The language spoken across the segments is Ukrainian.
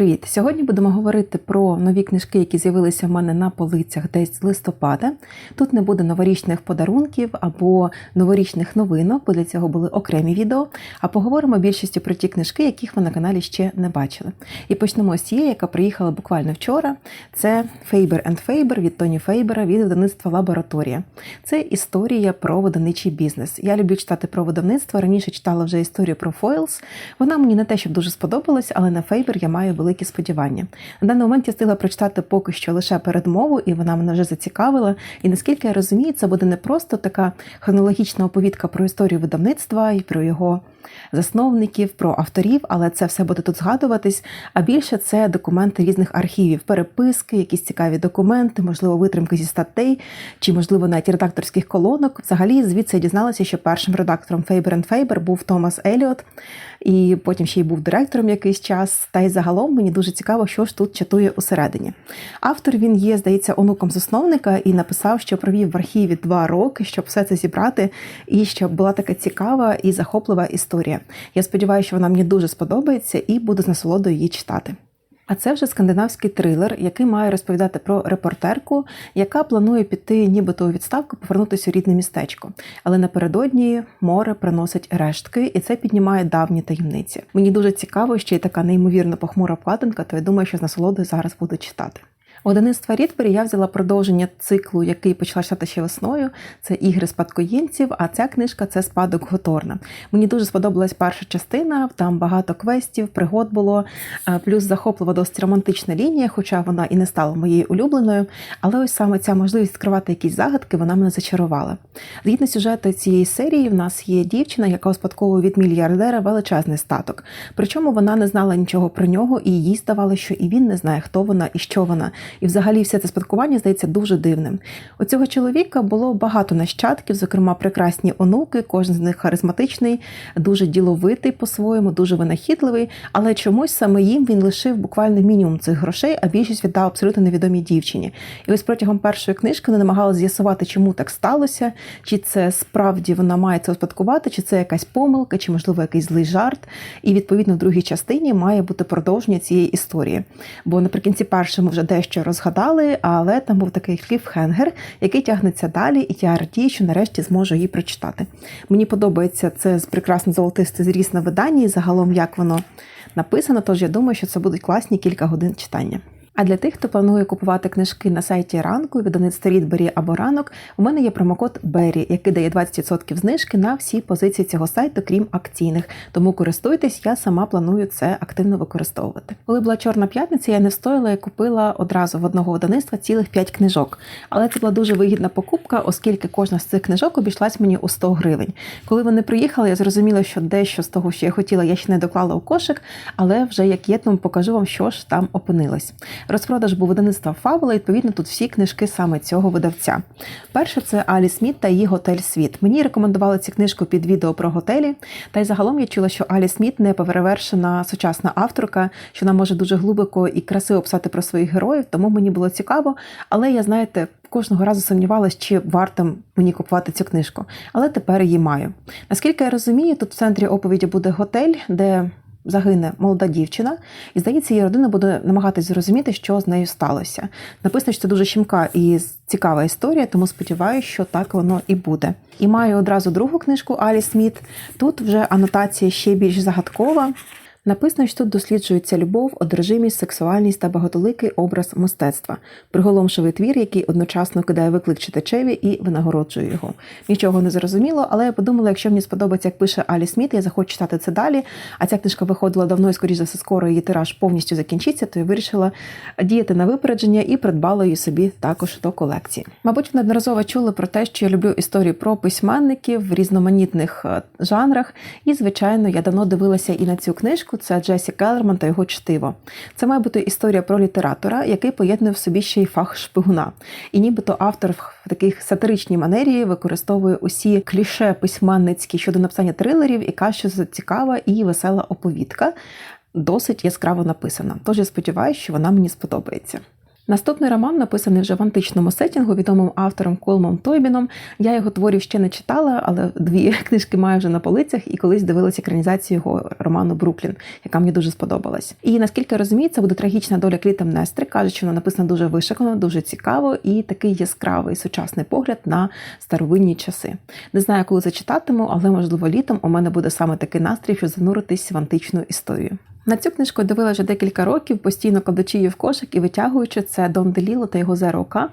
Привіт! Сьогодні будемо говорити про нові книжки, які з'явилися в мене на полицях десь з листопада. Тут не буде новорічних подарунків або новорічних новинок, бо для цього були окремі відео. А поговоримо більшістю про ті книжки, яких ви на каналі ще не бачили. І почнемо з тієї, яка приїхала буквально вчора. Це Faber Faber від Тоні Фейбера від видавництва Лабораторія. Це історія про видавничий бізнес. Я люблю читати про видавництво. Раніше читала вже історію про Foils. Вона мені не те, щоб дуже сподобалась, але на Фейбер я маю великі сподівання. На даний момент я встигла прочитати поки що лише передмову, і вона мене вже зацікавила. І наскільки я розумію, це буде не просто така хронологічна оповідка про історію видавництва і про його засновників, про авторів, але це все буде тут згадуватись. А більше це документи різних архівів, переписки, якісь цікаві документи, можливо, витримки зі статей, чи, можливо, навіть редакторських колонок. Взагалі, звідси я дізналася, що першим редактором Faber Faber був Томас Еліот, і потім ще й був директором якийсь час. Та й загалом мені дуже цікаво, що ж тут чатує усередині. Автор він є, здається, онуком засновника і написав, що провів в архіві два роки, щоб все це зібрати, і щоб була така цікава і захоплива історія. Я сподіваюся, що вона мені дуже сподобається і буду з насолодою її читати. А це вже скандинавський трилер, який має розповідати про репортерку, яка планує піти, нібито у відставку, повернутися у рідне містечко. Але напередодні море приносить рештки, і це піднімає давні таємниці. Мені дуже цікаво, що є така неймовірно похмура вкладинка, то я думаю, що з насолодою зараз буду читати. У видавництва Рідбері я взяла продовження циклу, який почала читати ще весною. Це ігри спадкоємців, а ця книжка це спадок Готорна. Мені дуже сподобалась перша частина, там багато квестів, пригод було, плюс захоплива досить романтична лінія, хоча вона і не стала моєю улюбленою. Але ось саме ця можливість скривати якісь загадки, вона мене зачарувала. Згідно сюжету цієї серії, в нас є дівчина, яка успадковує від мільярдера величезний статок. Причому вона не знала нічого про нього, і їй здавалося, що і він не знає, хто вона і що вона. І взагалі все це спадкування здається дуже дивним. У цього чоловіка було багато нащадків, зокрема прекрасні онуки, кожен з них харизматичний, дуже діловитий по-своєму, дуже винахідливий, але чомусь саме їм він лишив буквально мінімум цих грошей, а більшість віддав абсолютно невідомій дівчині. І ось протягом першої книжки вони намагалися з'ясувати, чому так сталося, чи це справді вона має це успадкувати, чи це якась помилка, чи можливо якийсь злий жарт. І відповідно в другій частині має бути продовження цієї історії. Бо наприкінці першої ми вже дещо розгадали, але там був такий кліфхенгер, який тягнеться далі, і я радію, що нарешті зможу її прочитати. Мені подобається це з прекрасно золотистий зріз на виданні, і загалом як воно написано, тож я думаю, що це будуть класні кілька годин читання. А для тих, хто планує купувати книжки на сайті ранку, видавництва Рідбері або ранок, у мене є промокод Беррі, який дає 20% знижки на всі позиції цього сайту, крім акційних. Тому користуйтесь, я сама планую це активно використовувати. Коли була чорна п'ятниця, я не встояла і купила одразу в одного видавництва цілих 5 книжок. Але це була дуже вигідна покупка, оскільки кожна з цих книжок обійшлась мені у 100 гривень. Коли вони приїхали, я зрозуміла, що дещо з того, що я хотіла, я ще не доклала у кошик, але вже як є, тому покажу вам, що ж там опинилось. Розпродаж був видавництва Фавела, відповідно, тут всі книжки саме цього видавця. Перше це Алі Сміт та її готель Світ. Мені рекомендували цю книжку під відео про готелі. Та й загалом я чула, що Алі Сміт не перевершена сучасна авторка, що вона може дуже глибоко і красиво писати про своїх героїв, тому мені було цікаво. Але я, знаєте, кожного разу сумнівалася, чи варто мені купувати цю книжку. Але тепер її маю. Наскільки я розумію, тут в центрі оповіді буде готель, де загине молода дівчина, і здається, її родина буде намагатись зрозуміти, що з нею сталося. Написано, що це дуже щімка і цікава історія, тому сподіваюся, що так воно і буде. І маю одразу другу книжку Алі Сміт. Тут вже анотація ще більш загадкова. Написано, що тут досліджується любов, одержимість, сексуальність та багатоликий образ мистецтва, приголомшивий твір, який одночасно кидає виклик читачеві і винагороджує його. Нічого не зрозуміло, але я подумала, якщо мені сподобається, як пише Алі Сміт, я захочу читати це далі. А ця книжка виходила давно і, скоріш за все, скоро її тираж повністю закінчиться, то я вирішила діяти на випередження і придбала її собі також до колекції. Мабуть, неодноразово чули про те, що я люблю історії про письменників в різноманітних е, жанрах. І, звичайно, я давно дивилася і на цю книжку книжку це Джесі Келлерман та його чтиво. Це має бути історія про літератора, який поєднує в собі ще й фах шпигуна. І нібито автор в таких сатиричній манері використовує усі кліше письменницькі щодо написання трилерів і каже, що це цікава і весела оповідка. Досить яскраво написана. Тож я сподіваюся, що вона мені сподобається. Наступний роман написаний вже в античному сетінгу, відомим автором Колмом Тойбіном. Я його творів ще не читала, але дві книжки маю вже на полицях і колись дивилася екранізацію його роману Бруклін, яка мені дуже сподобалась. І наскільки я розумію, це буде трагічна доля Клітемнестри. Кажуть, що вона написана дуже вишикано, дуже цікаво і такий яскравий сучасний погляд на старовинні часи. Не знаю, коли це читатиму, але можливо літом у мене буде саме такий настрій, щоб зануритись в античну історію. На цю книжку дивила вже декілька років, постійно кладучи її в кошик і витягуючи це Дон Деліло та його Зеро К.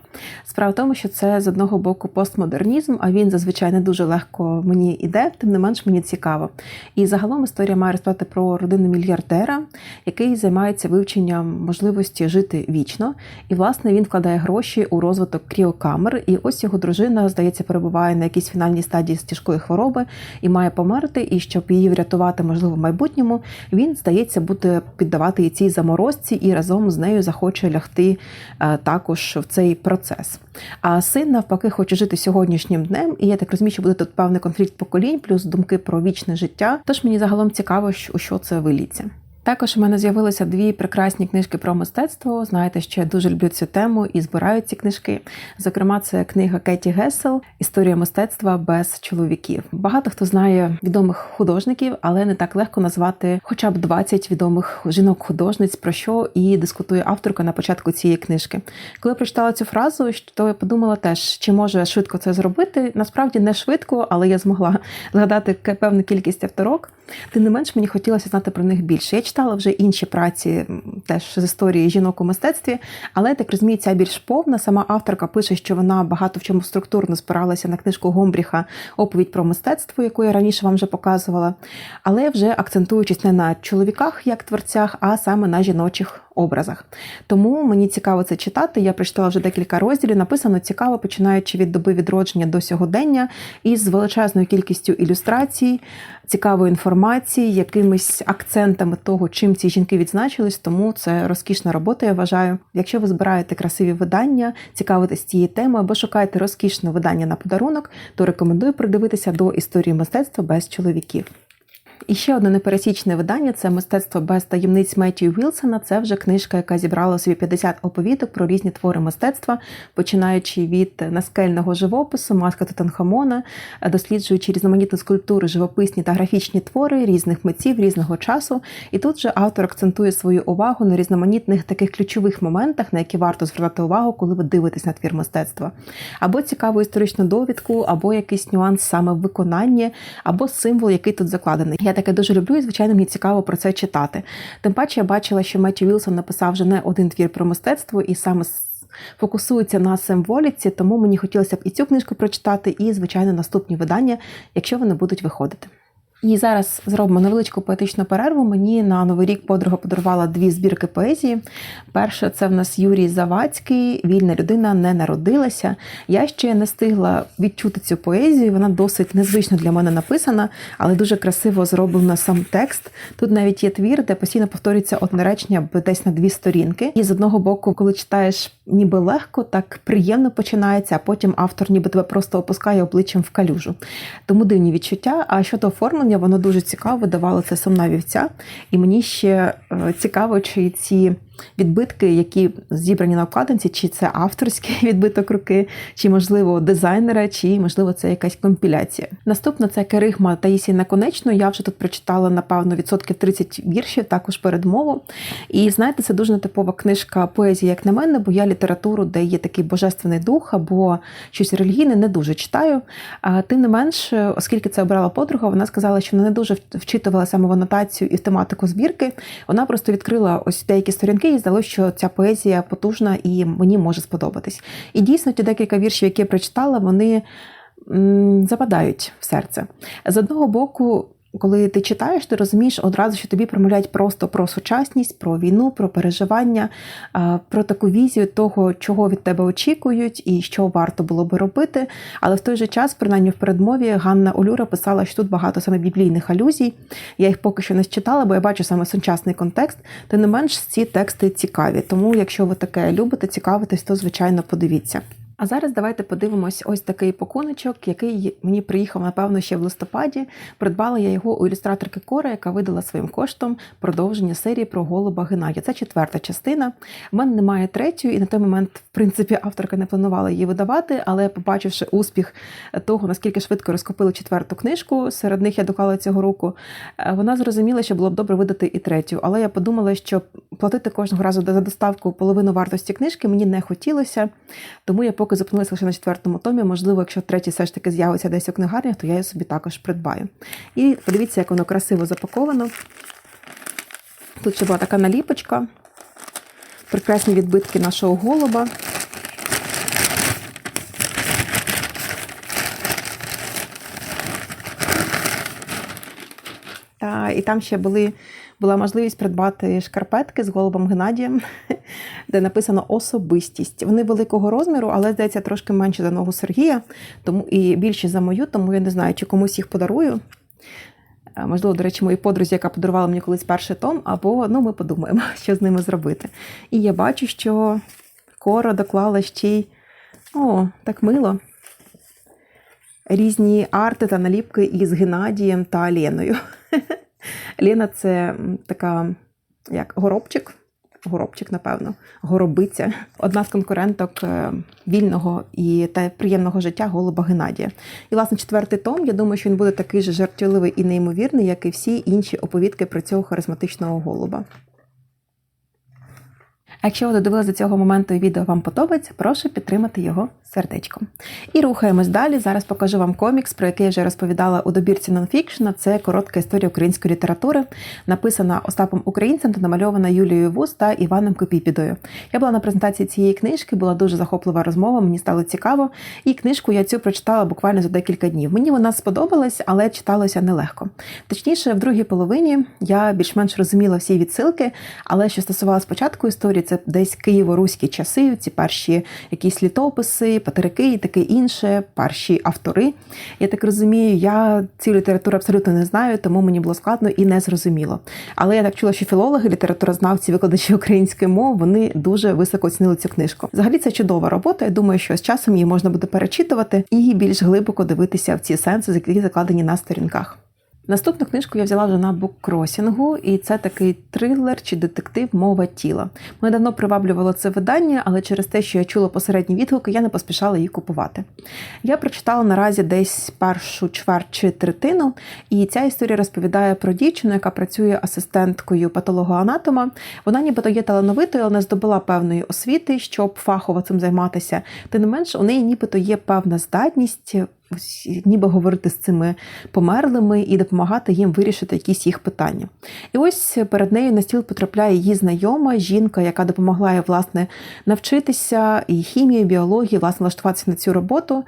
Справа в тому, що це з одного боку постмодернізм, а він зазвичай не дуже легко мені йде, тим не менш мені цікаво. І загалом історія має розповідати про родину мільярдера, який займається вивченням можливості жити вічно. І, власне, він вкладає гроші у розвиток кріокамер. І ось його дружина, здається, перебуває на якійсь фінальній стадії з тяжкої хвороби і має померти. І щоб її врятувати, можливо, в майбутньому, він здається буде піддавати і цій заморозці і разом з нею захоче лягти е, також в цей процес. А син навпаки хоче жити сьогоднішнім днем, і я так розумію, що буде тут певний конфлікт поколінь, плюс думки про вічне життя. Тож мені загалом цікаво, у що це виліться. Також у мене з'явилися дві прекрасні книжки про мистецтво. Знаєте, що я дуже люблю цю тему і збираю ці книжки. Зокрема, це книга Кеті Гесел Історія мистецтва без чоловіків. Багато хто знає відомих художників, але не так легко назвати хоча б 20 відомих жінок-художниць, про що і дискутує авторка на початку цієї книжки. Коли я прочитала цю фразу, то я подумала теж, чи може швидко це зробити. Насправді не швидко, але я змогла згадати певну кількість авторок. Тим не менш, мені хотілося знати про них більше. Я читала вже інші праці теж з історії жінок у мистецтві, але так розумію, ця більш повна. Сама авторка пише, що вона багато в чому структурно спиралася на книжку Гомбріха Оповідь про мистецтво, яку я раніше вам вже показувала, але вже акцентуючись не на чоловіках як творцях, а саме на жіночих образах. Тому мені цікаво це читати. Я прочитала вже декілька розділів. Написано цікаво, починаючи від доби відродження до сьогодення, із величезною кількістю ілюстрацій, цікавої інформації, якимись акцентами того, чим ці жінки відзначились. Тому це розкішна робота. Я вважаю. Якщо ви збираєте красиві видання, цікавитесь цією темою або шукаєте розкішне видання на подарунок, то рекомендую придивитися до історії мистецтва без чоловіків. І ще одне непересічне видання це мистецтво без таємниць Меттію Вілсона. Це вже книжка, яка зібрала собі 50 оповідок про різні твори мистецтва, починаючи від наскельного живопису, маска Тутанхамона, досліджуючи різноманітні скульптури, живописні та графічні твори різних митців різного часу. І тут же автор акцентує свою увагу на різноманітних таких ключових моментах, на які варто звертати увагу, коли ви дивитесь на твір мистецтва, або цікаву історичну довідку, або якийсь нюанс саме в виконанні, або символ, який тут закладений. Я таке дуже люблю, і звичайно, мені цікаво про це читати. Тим паче я бачила, що Меті Вілсон написав вже не один твір про мистецтво і саме фокусується на символіці, тому мені хотілося б і цю книжку прочитати, і, звичайно, наступні видання, якщо вони будуть виходити. І зараз зробимо невеличку поетичну перерву. Мені на новий рік подруга подарувала дві збірки поезії. Перше, це в нас Юрій Завадський, вільна людина не народилася. Я ще не встигла відчути цю поезію. Вона досить незвично для мене написана, але дуже красиво зроблена сам текст. Тут навіть є твір, де постійно повторюється одне речення десь на дві сторінки. І з одного боку, коли читаєш ніби легко, так приємно починається, а потім автор ніби тебе просто опускає обличчям в калюжу. Тому дивні відчуття. А щодо оформлення, воно дуже цікаво, давала це сумна вівця. І мені ще е, цікаво, чи ці відбитки, які зібрані на обкладинці, чи це авторський відбиток руки, чи, можливо, дизайнера, чи, можливо, це якась компіляція. Наступна це Керигма Таїсії Наконечно. Я вже тут прочитала, напевно, відсотків 30 віршів, також передмову. І знаєте, це дуже нетипова книжка поезії, як на мене, бо я літературу, де є такий божественний дух або щось релігійне, не дуже читаю. Тим не менш, оскільки це обрала подруга, вона сказала, що вона не дуже вчитувала саме в анотацію і в тематику збірки. Вона просто відкрила ось деякі сторінки і здалося, що ця поезія потужна і мені може сподобатись. І дійсно ті декілька віршів, які я прочитала, вони западають в серце. З одного боку, коли ти читаєш, ти розумієш одразу, що тобі промовляють просто про сучасність, про війну, про переживання, про таку візію того, чого від тебе очікують і що варто було би робити. Але в той же час, принаймні в передмові, Ганна Олюра писала, що тут багато саме біблійних алюзій. Я їх поки що не читала, бо я бачу саме сучасний контекст. Тим не менш, ці тексти цікаві. Тому, якщо ви таке любите, цікавитесь, то звичайно подивіться. А зараз давайте подивимось ось такий пакуночок, який мені приїхав, напевно, ще в листопаді. Придбала я його у ілюстраторки Кора, яка видала своїм коштом продовження серії про голуба Геннадія. Це четверта частина. В мене немає третьої, і на той момент, в принципі, авторка не планувала її видавати, але побачивши успіх того, наскільки швидко розкопили четверту книжку, серед них я доклала цього року, е, вона зрозуміла, що було б добре видати і третю. Але я подумала, що платити кожного разу за доставку половину вартості книжки мені не хотілося, тому я зупинилася лише на четвертому томі. Можливо, якщо третій все ж таки з'явиться десь у книгарнях, то я її собі також придбаю. І подивіться, як воно красиво запаковано. Тут ще була така наліпочка, прекрасні відбитки нашого голуба. Та, і там ще були, була можливість придбати шкарпетки з голубом Геннадієм, де написано особистість. Вони великого розміру, але здається трошки менше за ногу Сергія, тому і більше за мою, тому я не знаю, чи комусь їх подарую. Е, Можливо, до речі, моїй подрузі, яка подарувала мені колись перший том, або ну, ми подумаємо, що з ними зробити. І я бачу, що Кора доклала ще й о, так мило. Різні арти та наліпки із Геннадієм та Леною. Лена це така як горобчик. Горобчик, напевно, горобиця, одна з конкуренток е, вільного і та приємного життя голуба Геннадія. І, власне, четвертий том, я думаю, що він буде такий же жартівливий і неймовірний, як і всі інші оповідки про цього харизматичного голуба. А якщо ви додивилися до цього моменту і відео вам подобається, прошу підтримати його сердечком. І рухаємось далі. Зараз покажу вам комікс, про який я вже розповідала у добірці нонфікшна. Це коротка історія української літератури, написана Остапом Українцем та намальована Юлією Вуз та Іваном Копіпідою. Я була на презентації цієї книжки, була дуже захоплива розмова, мені стало цікаво. І книжку я цю прочитала буквально за декілька днів. Мені вона сподобалась, але читалося нелегко. Точніше, в другій половині я більш-менш розуміла всі відсилки, але що стосувалося спочатку історії, це десь києво-руські часи, ці перші якісь літописи, патерики і таке інше, перші автори. Я так розумію, я цю літературу абсолютно не знаю, тому мені було складно і не зрозуміло. Але я так чула, що філологи, літературознавці, викладачі української мови, вони дуже високо оцінили цю книжку. Взагалі це чудова робота. Я думаю, що з часом її можна буде перечитувати і більш глибоко дивитися в ці сенси, які закладені на сторінках. Наступну книжку я взяла вже на буккросінгу, і це такий трилер чи детектив Мова тіла. Мене давно приваблювало це видання, але через те, що я чула посередні відгуки, я не поспішала її купувати. Я прочитала наразі десь першу чверть чи третину, і ця історія розповідає про дівчину, яка працює асистенткою патологоанатома. Вона нібито є талановитою, але не здобула певної освіти, щоб фахово цим займатися. Тим не менш, у неї нібито є певна здатність ніби говорити з цими померлими і допомагати їм вирішити якісь їх питання. І ось перед нею на стіл потрапляє її знайома жінка, яка допомогла їй, власне, навчитися і хімії, і біології, власне, влаштуватися на цю роботу.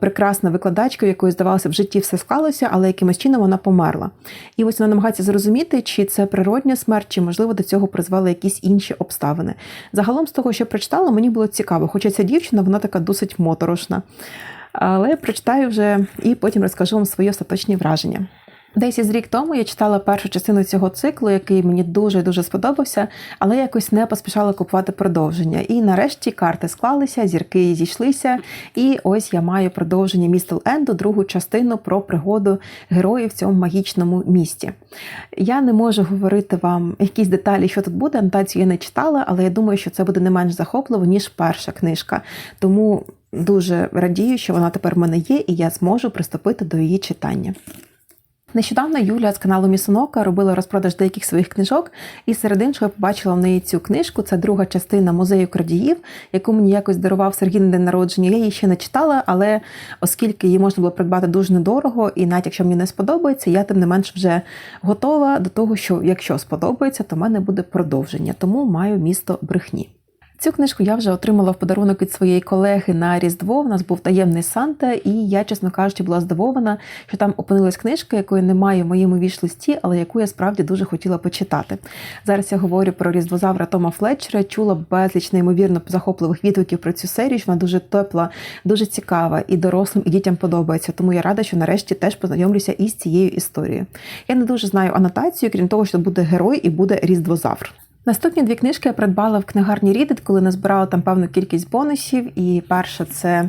Прекрасна викладачка, якої здавалося в житті все склалося, але якимось чином вона померла. І ось вона намагається зрозуміти, чи це природня смерть, чи можливо до цього призвели якісь інші обставини. Загалом, з того, що прочитала, мені було цікаво, хоча ця дівчина вона така досить моторошна. Але прочитаю вже і потім розкажу вам свої остаточні враження. Десь із рік тому я читала першу частину цього циклу, який мені дуже дуже сподобався, але якось не поспішала купувати продовження. І нарешті карти склалися, зірки зійшлися. І ось я маю продовження Містел Енду, другу частину про пригоду героїв в цьому магічному місті. Я не можу говорити вам якісь деталі, що тут буде. Анотацію я не читала, але я думаю, що це буде не менш захопливо, ніж перша книжка. Тому дуже радію, що вона тепер в мене є, і я зможу приступити до її читання. Нещодавно Юлія з каналу Місонока робила розпродаж деяких своїх книжок, і серед іншого я побачила в неї цю книжку. Це друга частина музею крадіїв, яку мені якось дарував Сергій на день народження. Я її ще не читала, але оскільки її можна було придбати дуже недорого, і навіть якщо мені не сподобається, я тим не менш вже готова до того, що якщо сподобається, то в мене буде продовження. Тому маю місто брехні. Цю книжку я вже отримала в подарунок від своєї колеги на Різдво. У нас був таємний Санта, і я, чесно кажучи, була здивована, що там опинилась книжка, якої немає в моєму вішлисті, але яку я справді дуже хотіла почитати. Зараз я говорю про різдвозавра Тома Флетчера. Чула безліч неймовірно захопливих відгуків про цю серію. що Вона дуже тепла, дуже цікава і дорослим, і дітям подобається. Тому я рада, що нарешті теж познайомлюся із цією історією. Я не дуже знаю анотацію, крім того, що буде герой і буде різдвозавр. Наступні дві книжки я придбала в книгарні Рідит, коли назбирала там певну кількість бонусів. І перша це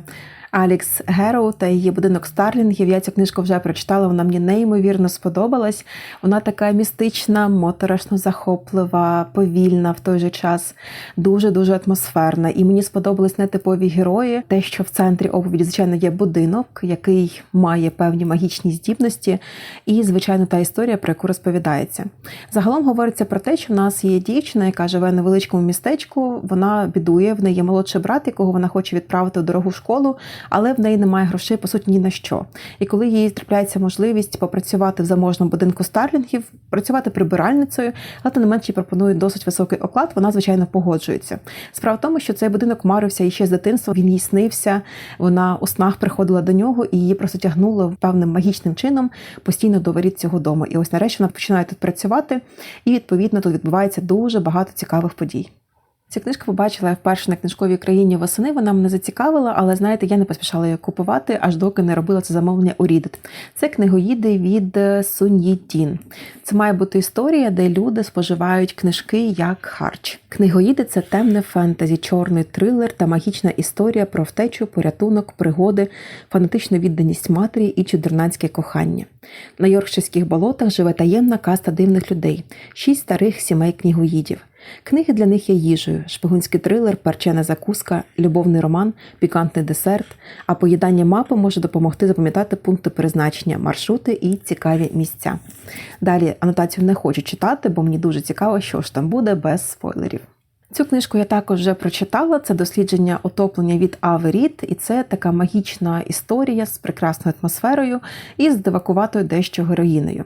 Алікс Героу та її будинок Старлінгів. Я цю книжку вже прочитала, вона мені неймовірно сподобалась. Вона така містична, моторошно захоплива, повільна в той же час, дуже-дуже атмосферна. І мені сподобались нетипові герої. Те, що в центрі оповіді, звичайно, є будинок, який має певні магічні здібності, і, звичайно, та історія, про яку розповідається. Загалом говориться про те, що в нас є дівчина, яка живе в невеличкому містечку. Вона бідує, в неї є молодший брат, якого вона хоче відправити в дорогу школу але в неї немає грошей по суті ні на що. І коли їй трапляється можливість попрацювати в заможному будинку старлінгів, працювати прибиральницею, але тим не менше пропонують досить високий оклад, вона звичайно погоджується. Справа в тому, що цей будинок марився іще з дитинства. Він їй снився. Вона у снах приходила до нього і її просто тягнуло певним магічним чином постійно до воріт цього дому. І ось нарешті вона починає тут працювати, і відповідно тут відбувається дуже багато цікавих подій. Цю книжку побачила я вперше на книжковій країні восени. Вона мене зацікавила, але знаєте, я не поспішала її купувати, аж доки не робила це замовлення у Reddit. Це книгоїди від Суньї Тін. Це має бути історія, де люди споживають книжки як харч. Книгоїди це темне фентезі, чорний трилер та магічна історія про втечу, порятунок, пригоди, фанатичну відданість матері і чудернацьке кохання. На Йоркширських болотах живе таємна каста дивних людей, шість старих сімей книгоїдів. Книги для них є їжею, шпигунський трилер, перчена закуска, любовний роман, пікантний десерт, а поїдання мапи може допомогти запам'ятати пункти призначення, маршрути і цікаві місця. Далі анотацію не хочу читати, бо мені дуже цікаво, що ж там буде без спойлерів. Цю книжку я також вже прочитала. Це дослідження отоплення від Ави Рід, і це така магічна історія з прекрасною атмосферою і з дивакуватою дещо героїнею.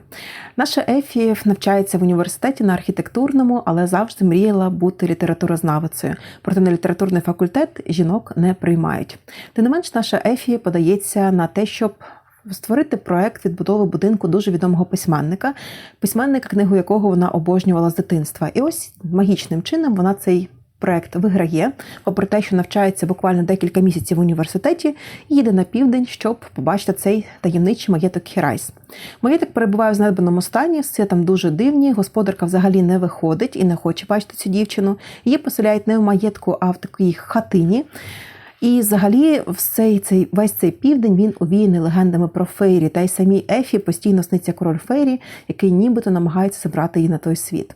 Наша Ефі навчається в університеті на архітектурному, але завжди мріяла бути літературознавицею. Проте на літературний факультет жінок не приймають. Тим не менш, наша Ефі подається на те, щоб створити проект відбудови будинку дуже відомого письменника, письменника, книгу якого вона обожнювала з дитинства. І ось магічним чином вона цей. Проект виграє, попри те, що навчається буквально декілька місяців в університеті, і їде на південь, щоб побачити цей таємничий маєток Хірайс. Маєток перебуває в знедбаному стані, все там дуже дивні. Господарка взагалі не виходить і не хоче бачити цю дівчину. Її поселяють не в маєтку, а в такій хатині. І взагалі цей, цей, весь цей південь він увіяний легендами про Фейрі, та й самій Ефі постійно сниться король Фейрі, який нібито намагається забрати її на той світ.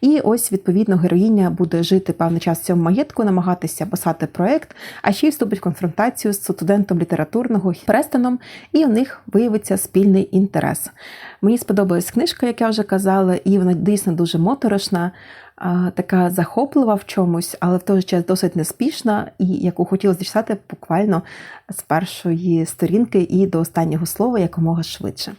І ось, відповідно, героїня буде жити певний час в цьому маєтку, намагатися писати проект, а ще й вступить в конфронтацію з студентом літературного Престоном, і у них виявиться спільний інтерес. Мені сподобалась книжка, як я вже казала, і вона дійсно дуже моторошна така захоплива в чомусь, але в той же час досить неспішна, і яку хотілося дістати буквально з першої сторінки і до останнього слова якомога швидше.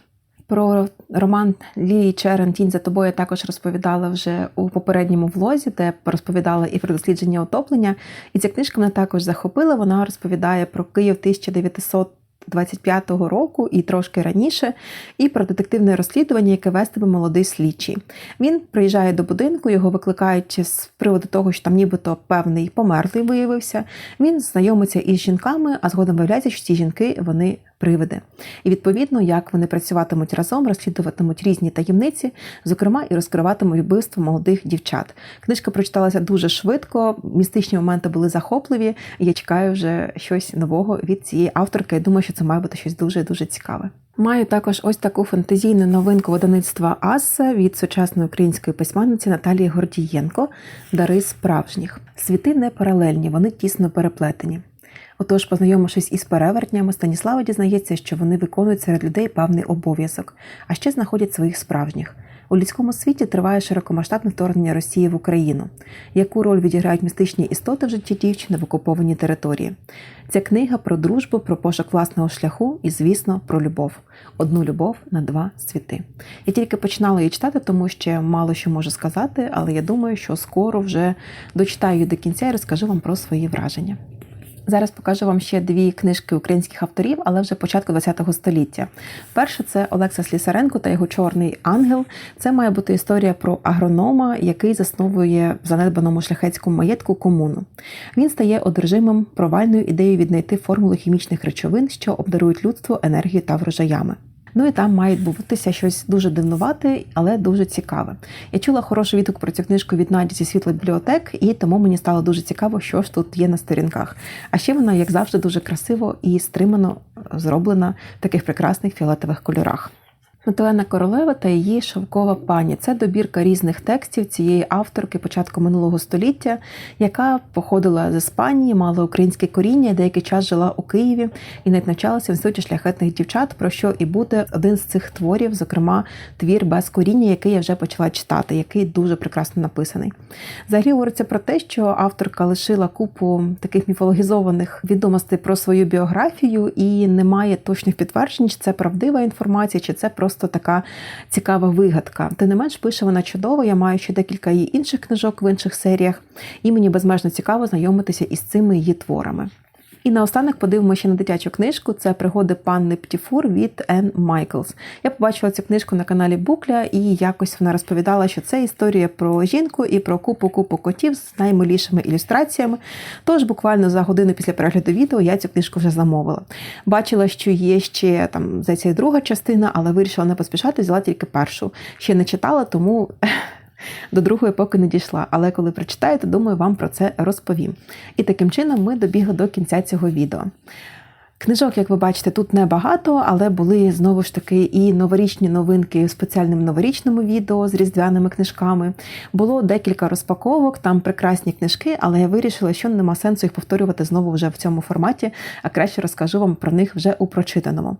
Про роман Лілії Черен Тінь за тобою я також розповідала вже у попередньому влозі, де розповідала і про дослідження отоплення. І ця книжка мене також захопила. Вона розповідає про Київ 1900 25-го року і трошки раніше, і про детективне розслідування, яке вестиме молодий слідчий. Він приїжджає до будинку, його викликають з приводу того, що там нібито певний померлий виявився. Він знайомиться із жінками, а згодом виявляється, що ці жінки вони привиди. І відповідно, як вони працюватимуть разом, розслідуватимуть різні таємниці, зокрема і розкриватимуть вбивство молодих дівчат. Книжка прочиталася дуже швидко, містичні моменти були захопливі. і Я чекаю вже щось нового від цієї авторки. Я думаю, що це має бути щось дуже дуже цікаве. Маю також ось таку фантазійну новинку видавництва Аса від сучасної української письменниці Наталії Гордієнко Дари справжніх. Світи не паралельні, вони тісно переплетені. Отож, познайомившись із перевертнями, Станіслава дізнається, що вони виконують серед людей певний обов'язок, а ще знаходять своїх справжніх. У людському світі триває широкомасштабне вторгнення Росії в Україну. Яку роль відіграють містичні істоти в житті дівчини в окупованій території? Ця книга про дружбу, про пошук власного шляху і, звісно, про любов. Одну любов на два світи. Я тільки починала її читати, тому що мало що можу сказати, але я думаю, що скоро вже дочитаю її до кінця і розкажу вам про свої враження. Зараз покажу вам ще дві книжки українських авторів, але вже початку ХХ століття. Перше це Олекса Слісаренко та його Чорний ангел. Це має бути історія про агронома, який засновує в занедбаному шляхетському маєтку комуну. Він стає одержимим провальною ідеєю віднайти формулу хімічних речовин, що обдарують людство енергію та врожаями. Ну і там має відбуватися щось дуже дивнувате, але дуже цікаве. Я чула хороший відгук про цю книжку від Наді зі світла бібліотек, і тому мені стало дуже цікаво, що ж тут є на сторінках. А ще вона, як завжди, дуже красиво і стримано зроблена в таких прекрасних фіолетових кольорах. Метелена королева та її шовкова пані це добірка різних текстів цієї авторки початку минулого століття, яка походила з Іспанії, мала українське коріння, деякий час жила у Києві і навіть навчалася в інституті шляхетних дівчат, про що і буде один з цих творів, зокрема твір без коріння, який я вже почала читати, який дуже прекрасно написаний. Взагалі говориться про те, що авторка лишила купу таких міфологізованих відомостей про свою біографію, і немає точних підтверджень, чи це правдива інформація, чи це просто така цікава вигадка. Тим не менш, пише вона чудово. Я маю ще декілька її інших книжок в інших серіях, і мені безмежно цікаво знайомитися із цими її творами. І наостанок подивимося на дитячу книжку. Це пригоди панни Птіфур від Енн Майклс. Я побачила цю книжку на каналі Букля, і якось вона розповідала, що це історія про жінку і про купу-купу котів з наймилішими ілюстраціями. Тож буквально за годину після перегляду відео я цю книжку вже замовила. Бачила, що є ще там здається, і друга частина, але вирішила не поспішати, взяла тільки першу. Ще не читала, тому. До другої поки не дійшла, але коли прочитаю, то думаю, вам про це розповім. І таким чином ми добігли до кінця цього відео. Книжок, як ви бачите, тут небагато, але були знову ж таки і новорічні новинки в спеціальному новорічному відео з різдвяними книжками. Було декілька розпаковок, там прекрасні книжки, але я вирішила, що нема сенсу їх повторювати знову вже в цьому форматі, а краще розкажу вам про них вже у прочитаному.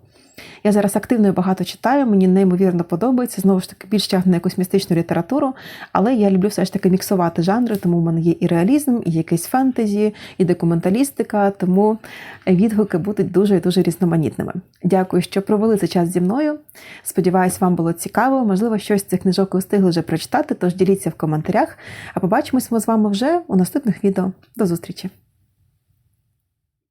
Я зараз активно і багато читаю, мені неймовірно подобається. Знову ж таки, більш тягне на якусь містичну літературу, але я люблю все ж таки міксувати жанри, тому в мене є і реалізм, і якийсь фентезі, і документалістика, тому відгуки будуть дуже і дуже різноманітними. Дякую, що провели цей час зі мною. Сподіваюсь, вам було цікаво. Можливо, щось з цих книжок ви встигли вже прочитати, тож діліться в коментарях. А побачимось ми з вами вже у наступних відео. До зустрічі!